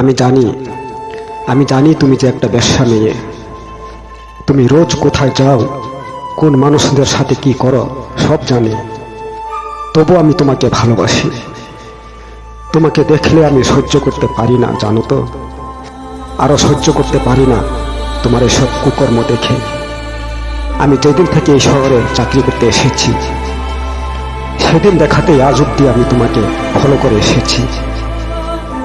আমি জানি আমি জানি তুমি যে একটা ব্যবসা মেয়ে। তুমি রোজ কোথায় যাও, কোন মানুষদের সাথে কি করো, সব জানি। তবু আমি তোমাকে ভালোবাসি। তোমাকে দেখলে আমি সহ্য করতে পারি না, জানো তো? আরও সহ্য করতে পারি না তোমার এসব কুকর্ম দেখে। আমি যেদিন থেকে এই শহরে চাকরি করতে এসেছি, সেদিন দেখাতেই আজ অব্দি আমি তোমাকে ফলো করে এসেছি।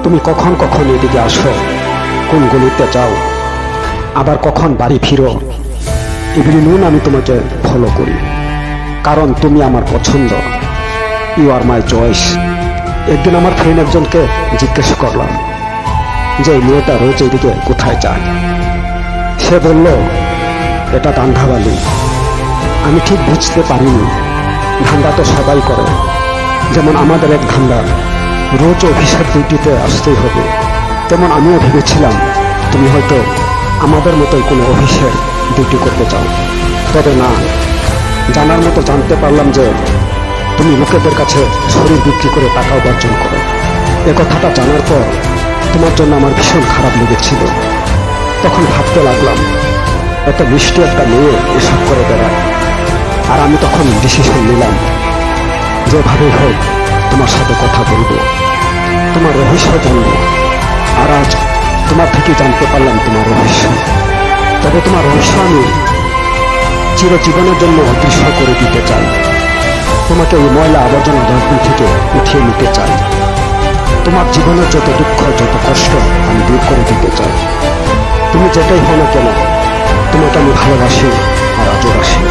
তুমি কখন কখন এদিকে আসো কোন গলিতে যাও? আবার কখন বাড়ি ফিরো? এগুলি নুন আমি তোমাকে ফলো করি। কারণ তুমি আমার পছন্দ। ইউ আর মাই চয়েস একদিন আমার ফ্রেন্ড একজনকে জিজ্ঞেস করলাম যে, এই মেয়েটা রোজ এদিকে, কোথায় যায়? সে বলল, এটা দান্ধাবালি আমি ঠিক বুঝতে পারিনি। ধান্দা তো সবাই করে। যেমন আমাদের এক ধান্দা রোজ অফিসের ডিউটিতে আসতেই হবে। তেমন আমিও ভেবেছিলাম, তুমি হয়তো আমাদের মতোই কোনো অফিসের ডিউটি করতে চাও। তবে না, জানার মতো জানতে পারলাম যে তুমি লোকেদের কাছে শরীর বিক্রি করে টাকা উপার্জন করো। এ কথাটা জানার পর তোমার জন্য আমার ভীষণ খারাপ লেগেছিল। তখন ভাবতে লাগলাম, এত মিষ্টি একটা মেয়ে এসব করে বেড়ায়। আর আমি তখন ডিসিশন নিলাম, যেভাবেই হোক তোমার সাথে কথা বলব, তোমার রহস্য জানব। আর আজ তোমার থেকে জানতে পারলাম তোমার রহস্য। তবে তোমার রহস্য আমি চিরজীবনের জন্য অদৃশ্য করে দিতে চাই। তোমাকে ওই ময়লা আবর্জনা ডাস্টবিন থেকে উঠিয়ে নিতে চাই। তোমার জীবনের যত দুঃখ, যত কষ্ট আমি দূর করে দিতে চাই। তুমি যেটাই হও না কেন, তোমাকে আমি ভালোবাসি আর আজও বাসি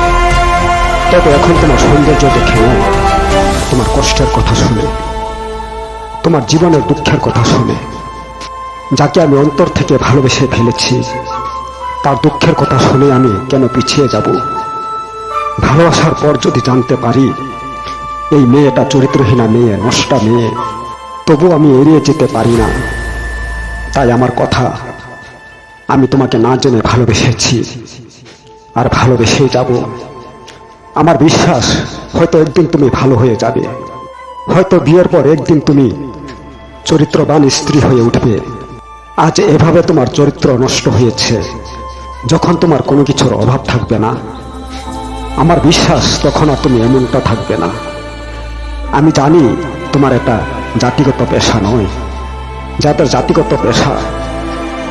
তবে এখন তোমার সৌন্দর্য দেখে তোমার কষ্টের কথা শুনে, তোমার জীবনের দুঃখের কথা শুনে, যাকে আমি অন্তর থেকে ভালোবেসে ফেলেছি, তার দুঃখের কথা শুনে আমি কেন পিছিয়ে যাব? ভালোবাসার পর যদি জানতে পারি, এই মেয়েটা চরিত্রহীনা মেয়ে, নষ্টা মেয়ে, তবু আমি এড়িয়ে যেতে পারি না। তাই আমার কথা আমি তোমাকে না জেনে ভালোবেসেছি, আর ভালোবেসেই যাব। আমার বিশ্বাস, হয়তো একদিন তুমি ভালো হয়ে যাবে। হয়তো বিয়ের পর একদিন তুমি চরিত্রবান স্ত্রী হয়ে উঠবে। আজ এভাবে তোমার চরিত্র নষ্ট হয়েছে। যখন তোমার কোনো কিছুর অভাব থাকবে না, আমার বিশ্বাস তখন আর তুমি এমনটা থাকবে না। আমি জানি তোমার এটা জাতিগত পেশা নয়। যাদের জাতিগত পেশা,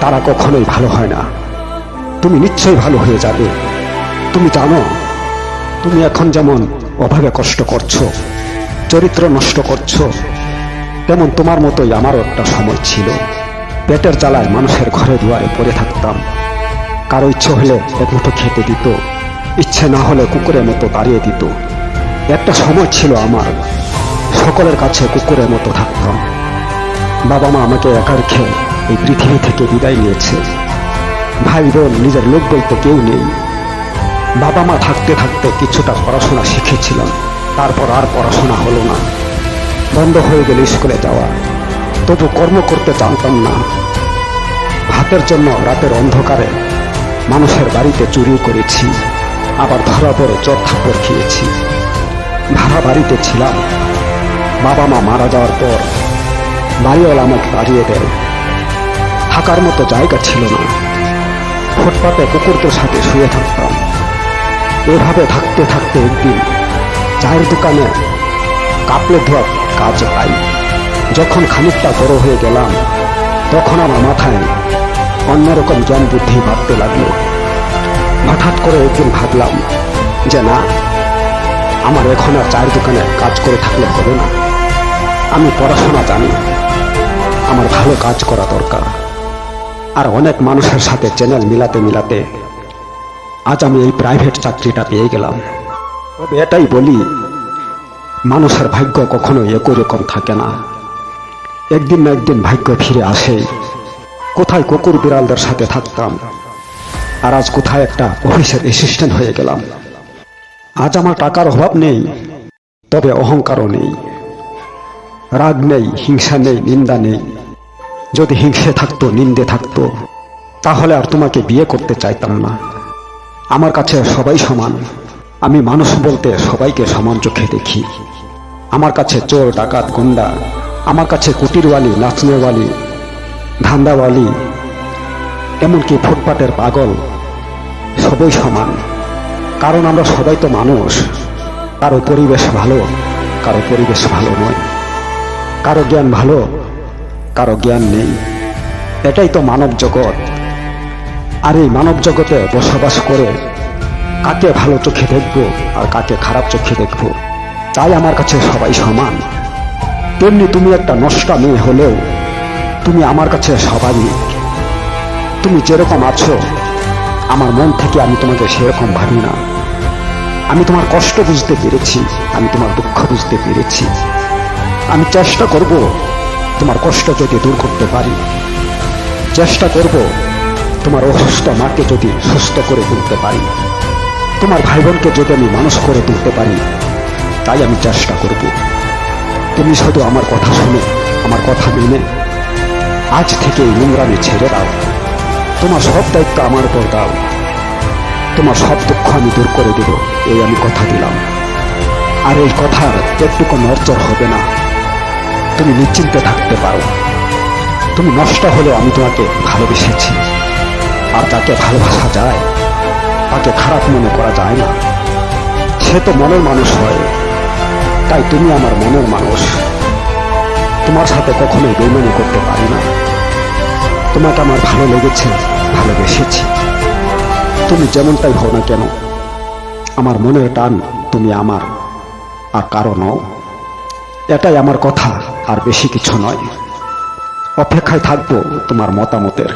তারা কখনোই ভালো হয় না। তুমি নিশ্চয়ই ভালো হয়ে যাবে। তুমি জানো তুমি এখন যেমন অভাবে কষ্ট করছ, চরিত্র নষ্ট করছ, তেমন তোমার মতোই আমারও একটা সময় ছিল। পেটের জ্বালায় মানুষের ঘরে দুয়ারে পড়ে থাকতাম। কারও ইচ্ছে হলে এক মুঠো খেতে দিত, ইচ্ছে না হলে কুকুরের মতো দাঁড়িয়ে দিত। একটা সময় ছিল আমার, সকলের কাছে কুকুরের মতো থাকতাম। বাবা মা আমাকে একা রেখে এই পৃথিবী থেকে বিদায় নিয়েছে। ভাই বোন, নিজের লোক বলতে কেউ নেই। বাবা মা থাকতে থাকতে কিছুটা পড়াশোনা শিখেছিলাম। তারপর আর পড়াশোনা হলো না। বন্ধ হয়ে গেল স্কুলে যাওয়া। তবু কর্ম করতে জানতাম না। ভাতের জন্য রাতের অন্ধকারে মানুষের বাড়িতে চুরি করেছি। আবার ধরা পড়ে চর থাপ্পড় খেয়েছি। ভাড়া বাড়িতে ছিলাম। বাবা মা মারা যাওয়ার পর বাড়িওয়ালা আমাকে তাড়িয়ে দেয়। থাকার মতো জায়গা ছিল না। ফুটপাতে কুকুরদের সাথে শুয়ে থাকতাম। এভাবে থাকতে থাকতে একদিন চায়ের দোকানে কাপড়ে ধোয়া কাজ পাই। যখন খানিকটা বড় হয়ে গেলাম, তখন আমার মাথায় অন্যরকম জ্ঞান বুদ্ধি ভাবতে লাগল। হঠাৎ করে একদিন ভাবলাম যে না, আমার এখন আর চায়ের দোকানে কাজ করে থাকলে হবে না। আমি পড়াশোনা জানি, আমার ভালো কাজ করা দরকার। আর অনেক মানুষের সাথে চ্যানেল মিলাতে মিলাতে আজ আমি এই প্রাইভেট চাকরিটা পেয়ে গেলাম। তবে এটাই বলি, মানুষের ভাগ্য কখনো একই রকম থাকে না। একদিন না একদিন ভাগ্য ফিরে আসে। কোথায় কুকুর বিড়ালদের সাথে থাকতাম, আর আজ কোথায় একটা অফিসের অ্যাসিস্ট্যান্ট হয়ে গেলাম। আজ আমার টাকার অভাব নেই, তবে অহংকারও নেই। রাগ নেই, হিংসা নেই, নিন্দা নেই। যদি হিংসে থাকতো, নিন্দে থাকতো, তাহলে আর তোমাকে বিয়ে করতে চাইতাম না। আমার কাছে সবাই সমান। আমি মানুষ বলতে সবাইকে সমান চোখে দেখি। আমার কাছে চোর, ডাকাত, গুন্ডা, আমার কাছে কুটিরওয়ালি, নাচনেওয়ালি, ধান্দাওয়ালি, এমনকি ফুটপাতের পাগল, সবই সমান। কারণ আমরা সবাই তো মানুষ। কারও পরিবেশ ভালো, কারও পরিবেশ ভালো নয়। কারও জ্ঞান ভালো, কারও জ্ঞান নেই। এটাই তো মানব জগৎ। আর এই মানব জগতে বসবাস করে কাকে ভালো চোখে দেখব আর কাকে খারাপ চোখে দেখব, তাই আমার কাছে সবাই সমান। তেমনি তুমি একটা নষ্টা মেয়ে হলেও তুমি আমার কাছে স্বাভাবিক তুমি যেরকম আছো, আমার মন থেকে আমি তোমাকে সেরকম ভাবি না। আমি তোমার কষ্ট বুঝতে পেরেছি, আমি তোমার দুঃখ বুঝতে পেরেছি। আমি চেষ্টা করব তোমার কষ্ট যদি দূর করতে পারি। চেষ্টা করব তোমার অসুস্থ মাকে যদি সুস্থ করে তুলতে পারি, তোমার ভাই বোনকে যদি আমি মানুষ করে তুলতে পারি, তাই আমি চেষ্টা করব। তুমি শুধু আমার কথা শুনে, আমার কথা মেনে। আজ থেকে এই নোংরামি ছেড়ে দাও। তোমার সব দায়িত্ব আমার উপর দাও। তোমার সব দুঃখ আমি দূর করে দেব, এই আমি কথা দিলাম। আর এই কথার একটুকু নড়চড় হবে না। তুমি নিশ্চিন্তে থাকতে পারো। তুমি নষ্ট হলেও আমি তোমাকে ভালোবেসেছি। আর তাকে ভালোবাসা যায়, তাকে খারাপ মনে করা যায় না। সে তো মনের মানুষ হয়। তাই তুমি আমার মনের মানুষ। তোমার সাথে কখনোই বেমানি করতে পারি না। তোমাকে আমার ভালো লেগেছে, ভালোবেসেছি। তুমি যেমনটাই হও না কেন, আমার মনের টান তুমি আমার, আর কারও নও। এটাই আমার কথা, আর বেশি কিছু নয়। অপেক্ষায় থাকব তোমার মতামতের।